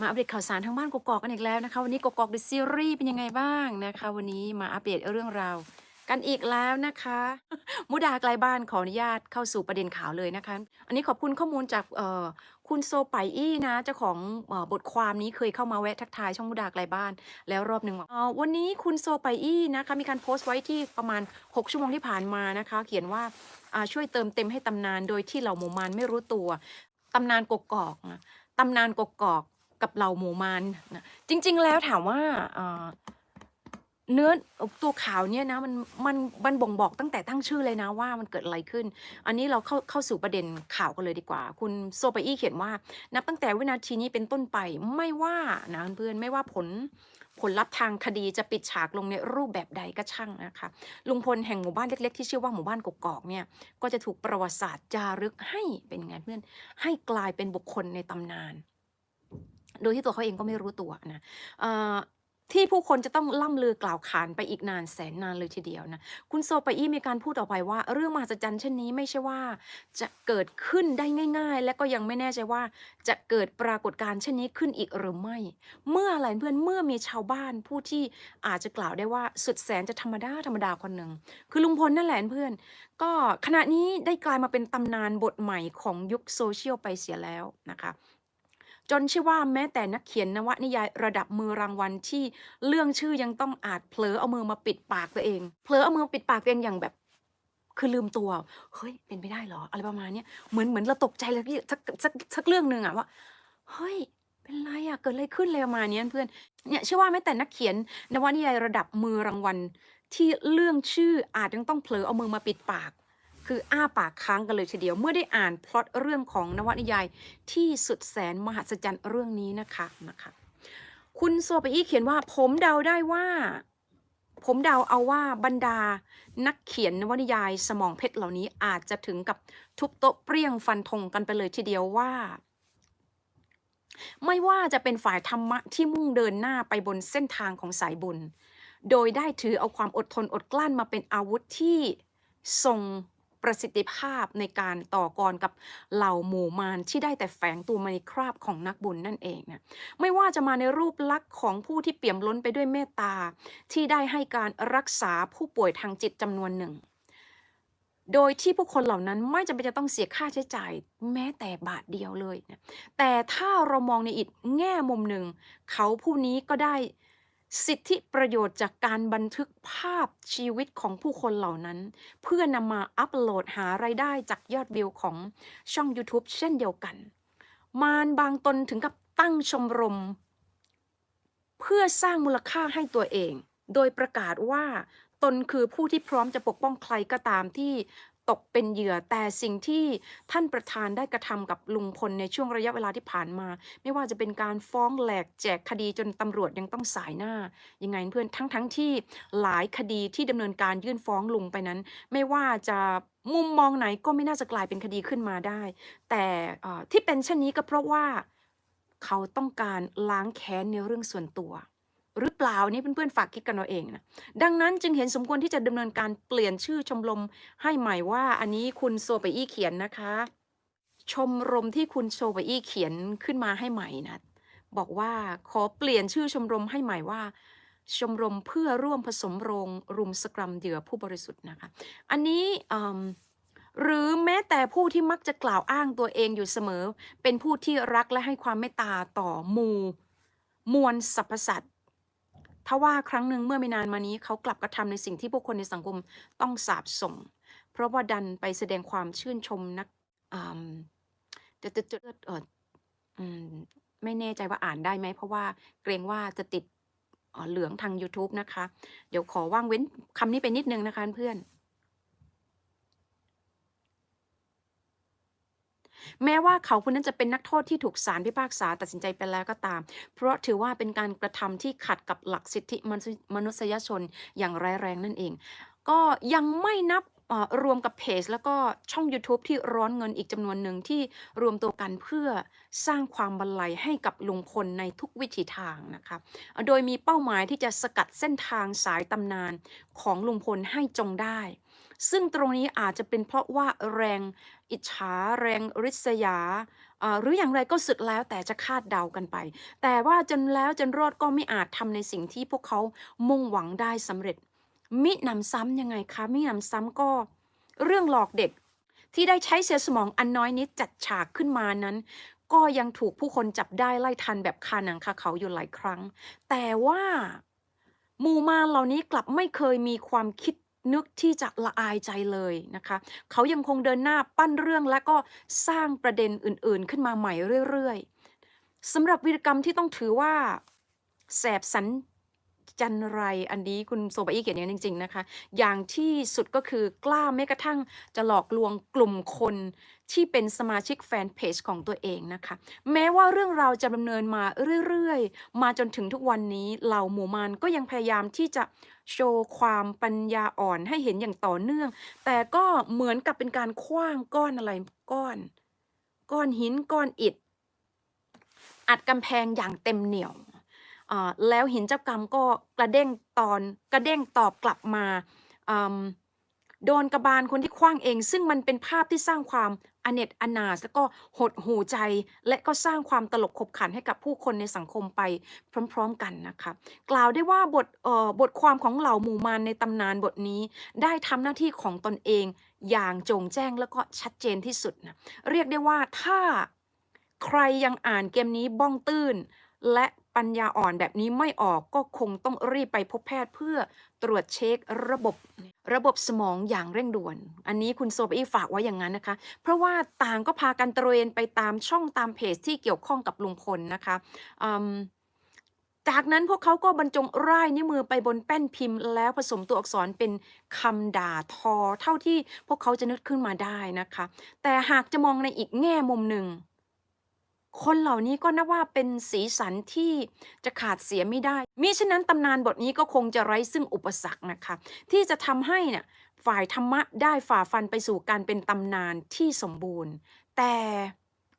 มาอัปเดตข่าวสารทางบ้านกกอกกันอีกแล้วนะคะวันนี้กกอกดิซีรีส์เป็นยังไงบ้างนะคะ วันนี้มาอัปเดตเรื่องราวกันอีกแล้วนะคะ มุดาไกลบ้านขออนุญาตเข้าสู่ประเด็นข่าวเลยนะคะ อันนี้ขอบคุณข้อมูลจากเอ่อคุณโซไปอี้นะเจ้าของอบทความนี้เคยเข้ามาแวะทักทายช่องมุดาไกลบ้าน แล้วรอบหนึ่งวันนี้คุณโซไปอี้นะคะมีการโพสต์ไว้ที่ประมาณ 6 ชั่วโมงที่ผ่านมานะคะ เขียนว่าช่วยเติมเต็มให้ตำนานโดยที่เหล่าหมู่มานไม่รู้ตัวตำนานกกอกนะตำนานกกอก กับเหล่าหมู่มานนะจริง ๆ แล้วถามว่าเนื้อตัวข่าวเนี่ยนะมันมันมันบ่งบอกตั้งแต่ตั้งชื่อเลยนะว่ามันเกิดอะไรขึ้น อันนี้เราเข้าเข้าสู่ประเด็นข่าวกันเลยดีกว่า คุณโซไปอี้เขียนว่า นับตั้งแต่วินาทีนี้เป็นต้นไปไม่ว่านะเพื่อนไม่ว่าผลผลลัพธ์ทางคดีจะปิดฉากลงในรูปแบบใดก็ช่างนะคะลุงพลแห่งหมู่บ้านเล็กๆที่ชื่อว่าหมู่บ้านกกอกเนี่ยก็จะถูกประวัติศาสตร์จารึกให้เป็นไงเพื่อนให้กลายเป็นบุคคลในตำนาน โดยที่ตัวเขาเองก็ไม่รู้ตัวนะที่ผู้คนจะต้องล่ำลือกล่าวขานไปอีกนานแสนนานเลยทีเดียวนะ คุณโซไปอี้มีการพูดต่อไปว่า เรื่องมหัศจรรย์เช่นนี้ไม่ใช่ว่า จะเกิดขึ้นได้ง่าย ๆ และก็ยังไม่แน่ใจว่า จะเกิดปรากฏการณ์เช่นนี้ขึ้นอีกหรือไม่ เมื่ออะไรเพื่อนเมื่อมีชาวบ้านผู้ที่อาจจะกล่าวได้ว่าสุดแสนจะธรรมดาธรรมดาคนหนึ่งคือลุงพลนั่นแหละเพื่อน ก็ขณะนี้ได้กลายมาเป็นตำนานบทใหม่ของยุคโซเชียลไปเสียแล้วนะคะ จนเชื่อว่าแม้แต่นักเขียนนวนิยายระดับมือรางวัลที่เรื่องชื่อยังต้องอาจเผลอเอามือมาปิดปากตัวเองเผลอเอามือปิดปากตัวเองอย่างแบบคือลืมตัว เฮ้ย เป็นไปได้เหรอ อะไรประมาณนี้เหมือนเหมือนเราตกใจเลยพี่สักสักสักเรื่องหนึ่งอะว่า เฮ้ย เป็นไรอะเกิดอะไรขึ้นเลยประมาณเนี้ยเพื่อน เนี่ยเชื่อว่าแม้แต่นักเขียนนวนิยายระดับมือรางวัล ที่เรื่องชื่ออาจยังต้องเผลอเอามือมาปิดปาก คืออ้าปากค้างกันเลยทีเดียว เมื่อได้อ่านพล็อตเรื่องของนวนิยายที่สุดแสนมหัศจรรย์เรื่องนี้นะคะนะคะคุณโซไปอี้เขียนว่าผมเดาได้ว่า ผมเดาเอาว่าบรรดา นักเขียนนวนิยายสมองเพชรเหล่านี้อาจจะถึงกับทุบโต๊ะเปรี้ยงฟันธงกันไปเลยทีเดียวว่าไม่ว่าจะเป็นฝ่ายธรรมะที่มุ่งเดินหน้าไปบนเส้นทางของสายบุญ โดยได้ถือเอาความอดทนอดกลั้นมาเป็นอาวุธที่ทรง ประสิทธิภาพในการต่อกรกับเหล่าหมู่มารที่ได้แต่แฝงตัวมาในคราบของนักบุญนั่นเองนะไม่ว่าจะมาในรูปลักษณ์ของผู้ที่เปี่ยมล้นไปด้วยเมตตา ที่ได้ให้การรักษาผู้ป่วยทางจิตจำนวนหนึ่ง โดยที่ผู้คนเหล่านั้นไม่จำเป็นจะต้องเสียค่าใช้จ่ายแม้แต่บาทเดียวเลยนะแต่ถ้าเรามองในอีกแง่มุมหนึ่ง เขาผู้นี้ก็ได้ สิทธิประโยชน์จากการบันทึกภาพชีวิตของผู้คนเหล่านั้น เพื่อนำมาอัปโหลดหารายได้จากยอดวิวของช่อง YouTube เช่นเดียวกัน มารบางตนถึงกับตั้งชมรม เพื่อสร้างมูลค่าให้ตัวเอง โดยประกาศว่าตนคือผู้ที่พร้อมจะปกป้องใครก็ตามที่ ตกเป็นเหยื่อแต่สิ่งที่ท่านประธานได้กระทำกับลุงพลในช่วงระยะเวลาที่ผ่านมา ไม่ว่าจะเป็นการฟ้องแหลกแจกคดีจนตำรวจยังต้องสายหน้า ยังไงเพื่อนทั้งทั้งที่หลายคดีที่ดำเนินการยื่นฟ้องลุงไปนั้น ไม่ว่าจะมุมมองไหนก็ไม่น่าจะกลายเป็นคดีขึ้นมาได้ แต่ที่เป็นเช่นนี้ก็เพราะว่า เขาต้องการล้างแค้นในเรื่องส่วนตัว หรือเปล่านี่เพื่อนๆฝากคิดกันเอาเองนะดังนั้นจึงเห็นสมควรที่จะดำเนินการเปลี่ยนชื่อชมรมให้ใหม่ว่า อันนี้คุณโซไปอี้เขียนนะคะ ชมรมที่คุณโซไปอี้เขียนขึ้นมาให้ใหม่นะบอกว่าขอเปลี่ยนชื่อชมรมให้ใหม่ว่าชมรมเพื่อร่วมผสมโรงรุมสกรัมเหยื่อผู้บริสุทธิ์นะคะ อันนี้หรือแม้แต่ผู้ที่มักจะกล่าวอ้างตัวเองอยู่เสมอ เป็นผู้ที่รักและให้ความเมตตาต่อมูมวลสรรพสัตว์ ถ้าว่าครั้งหนึ่งเมื่อไม่นานมานี้เขากลับกระทำในสิ่งที่ผู้คนในสังคมต้องสาบส่ง เพราะว่าดันไปแสดงความชื่นชมนักอืมจะจะจะเออไม่แน่ใจว่าอ่านได้ไหม เพราะว่าเกรงว่าจะติดเอ่อเหลืองทาง YouTube นะคะ เดี๋ยวขอว่างเว้นคำนี้ไปนิดนึงนะคะเพื่อน แม้ว่าเขาผู้นั้นจะเป็นนักโทษที่ถูกศาลพิพากษาตัดสินใจไปแล้วก็ตาม เพราะถือว่าเป็นการกระทำที่ขัดกับหลักสิทธิมนุษยชนอย่างร้ายแรงนั่นเอง ก็ยังไม่นับรวมกับเพจแล้วก็ช่อง YouTube ที่ร้อนเงินอีกจำนวนหนึ่งที่รวมตัวกันเพื่อสร้างความบันไลให้กับลุงพลในทุกวิถีทางนะคะโดยมีเป้าหมายที่จะสกัดเส้นทางสายตำนานของลุงพลให้จงได้ ซึ่งตรงนี้อาจจะเป็นเพราะว่าแรงอิจฉาแรงริษยา หรืออย่างไรก็สุดแล้วแต่จะคาดเดากันไป แต่ว่าจนแล้วจนรอดก็ไม่อาจทำในสิ่งที่พวกเขามุ่งหวังได้สำเร็จ มิหนำซ้ำยังไงคะ มิหนำซ้ำก็ เรื่องหลอกเด็กที่ได้ใช้เซลล์สมองอันน้อยนิดจัดฉากขึ้นมานั้น ก็ยังถูกผู้คนจับได้ไล่ทันแบบคาหนังคาเขาอยู่หลายครั้ง แต่ว่าหมู่มารเหล่านี้กลับไม่เคยมีความคิด นึกที่จะละอายใจเลยนะคะ เขายังคงเดินหน้าปั้นเรื่องและก็สร้างประเด็นอื่นๆ ขึ้นมาใหม่เรื่อยๆสำหรับวีรกรรมที่ต้องถือว่าแสบสัน จันไร อันนี้คุณโซบาอีเขียนอย่างจริง ๆ นะคะ อย่างที่สุดก็คือกล้าแม้กระทั่งจะหลอกลวงกลุ่มคนที่เป็นสมาชิกแฟนเพจของตัวเองนะคะ แม้ว่าเรื่องราวจะดำเนินมาเรื่อยๆ มาจนถึงทุกวันนี้เหล่าหมู่มารก็ยังพยายามที่จะโชว์ความปัญญาอ่อนให้เห็นอย่างต่อเนื่อง แต่ก็เหมือนกับเป็นการคว้างก้อนอะไรก้อน ก้อนหินก้อนอิฐอัดกำแพงอย่างเต็มเหนี่ยว แล้วหินเจ้ากรรมก็กระเด้งตอนกระเด้งตอบกลับมาโดนกระบาลคนที่คว้างเอง ซึ่งมันเป็นภาพที่สร้างความอเนจอนาถแล้วก็หดหูใจ และก็สร้างความตลกขบขันให้กับผู้คนในสังคมไปพร้อมๆกันนะคะกล่าวได้ว่าบทเอ่อบทความของเหล่าหมู่มารในตำนานบทนี้ ได้ทำหน้าที่ของตนเองอย่างจงแจ้งแล้วก็ชัดเจนที่สุดนะเรียกได้ว่าถ้าใครยังอ่านเกมนี้บ้องตื้น และ ปัญญาอ่อนแบบนี้ไม่ออกก็คงต้องรีบไปพบแพทย์เพื่อตรวจเช็คระบบระบบสมองอย่างเร่งด่วน อันนี้คุณโซบอีฝากไว้อย่างนั้นนะคะ เพราะว่าต่างก็พากันตระเวนไปตามช่องตามเพจที่เกี่ยวข้องกับลุงพลนะคะจากนั้นพวกเขาก็บรรจงร่ายนิ้วมือไปบนแป้นพิมพ์ แล้วผสมตัวอักษรเป็นคำด่าทอ เท่าที่พวกเขาจะนึกขึ้นมาได้นะคะ แต่หากจะมองในอีกแง่มุมหนึ่ง คนเหล่านี้ก็นับว่าเป็นสีสันที่จะขาดเสียไม่ได้มิฉะนั้นตำนานบทนี้ก็คงจะไร้ซึ่งอุปสรรคนะคะ ที่จะทำให้เนี่ยฝ่ายธรรมะได้ฝ่าฟันไปสู่การเป็นตำนานที่สมบูรณ์ แต่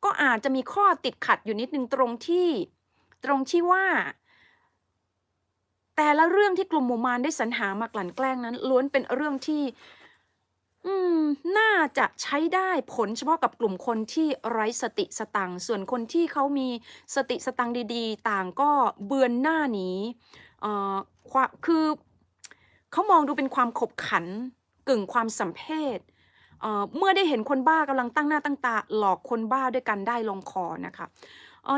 ก็อาจจะมีข้อติดขัดอยู่นิดนึงตรงที่ ตรงที่ว่า แต่ละเรื่องที่กลุ่มหมู่มารได้สรรหามากลั่นแกล้งนั้น ล้วนเป็นเรื่องที่ อืม น่าจะใช้ได้ผลเฉพาะกับกลุ่มคนที่ไร้สติสตังค์ส่วนคนที่เขามีสติสตังค์ดีๆ ต่างก็เบือนหน้าหนีเอ่อความคือเขามองดูเป็นความขบขันกึ่งความสัมเพศเอ่อเมื่อได้เห็นคนบ้ากำลังตั้งหน้าตั้งตา หลอกคนบ้าด้วยกันได้ลงคอนะคะ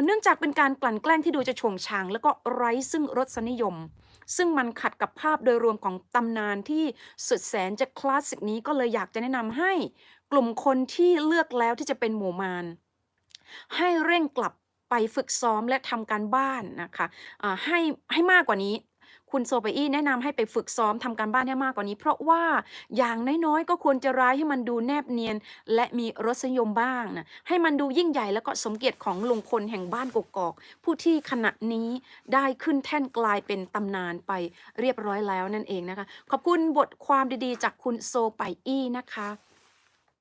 เนื่องจากเป็นการกลั่นแกล้งที่ดูจะโฉงฉาง แล้วก็ไร้ซึ่งรสนิยม ซึ่งมันขัดกับภาพโดยรวมของตำนานที่สุดแสนจะคลาสสิกนี้ก็เลยอยากจะแนะนำให้กลุ่มคนที่เลือกแล้วที่จะเป็นหมู่มารให้เร่งกลับไปฝึกซ้อมและทำการบ้านนะคะะให้ให้มากกว่านี้ คุณโซไปอี้แนะนำให้ไปฝึกซ้อมทำการบ้านให้มากกว่านี้ เพราะว่าอย่างน้อยๆ ก็ควรจะร้ายให้มันดูแนบเนียน และมีรสนิยมบ้างนะให้มันดูยิ่งใหญ่แล้วก็สมเกียรติของลุงพลแห่งบ้านกกอก ผู้ที่ขณะนี้ได้ขึ้นแท่นกลายเป็นตำนานไปเรียบร้อยแล้วนั่นเองนะคะ ขอบคุณบทความดีๆ จากคุณโซไปอี้นะคะ